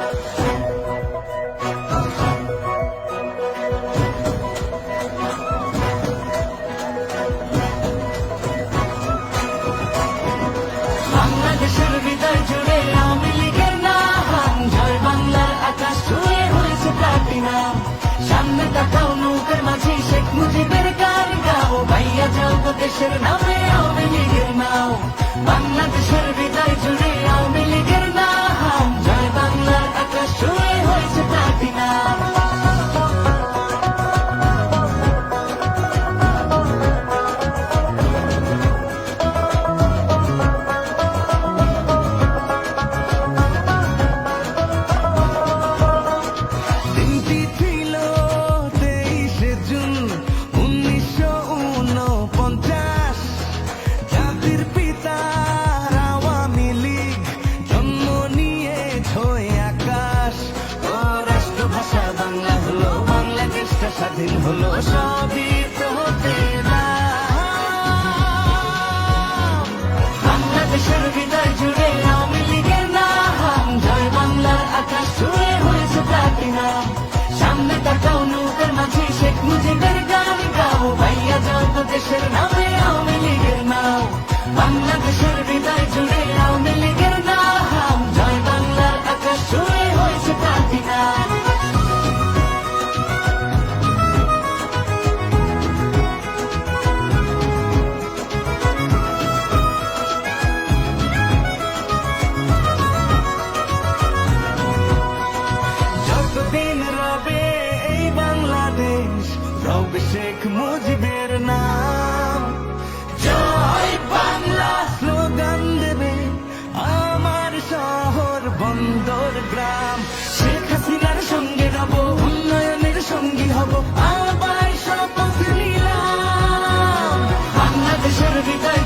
বাংলাদেশের বিদায় জুড়ে আওয়ামী লীগের নাম। ঝড় বাংলার আকাশ ছুঁয়ে হয়েছে প্লাটিনাম। সামনে তাকাও, নৌকার মাঝে শেখ মুজিবের গান গাও। ভাইয়া দেশের নামে আওয়ামী বাংলাদেশটা হলো সবই হতে বাংলাদেশের হৃদয় জুড়ে আওয়ামী লীগের নাম। জয় বাংলার আকাশ ছুঁয়ে হয়েছে প্লাটিনা সামনে তাকাও নৌকার মাঝে শেখ মুজিবের গান গাও। ভাইয়া জয় দেশের নামে দিন রবে এই বাংলাদেশ। রবে শেখ মুজিবের নাম। জয় বাংলা, স্লোগান দেবে আমার শহর বন্দর গ্রাম। শেখ হাসিনার সঙ্গে রব, উন্নয়নের সঙ্গী হব আবার শপথ নিলাম। বাংলাদেশের বিদায়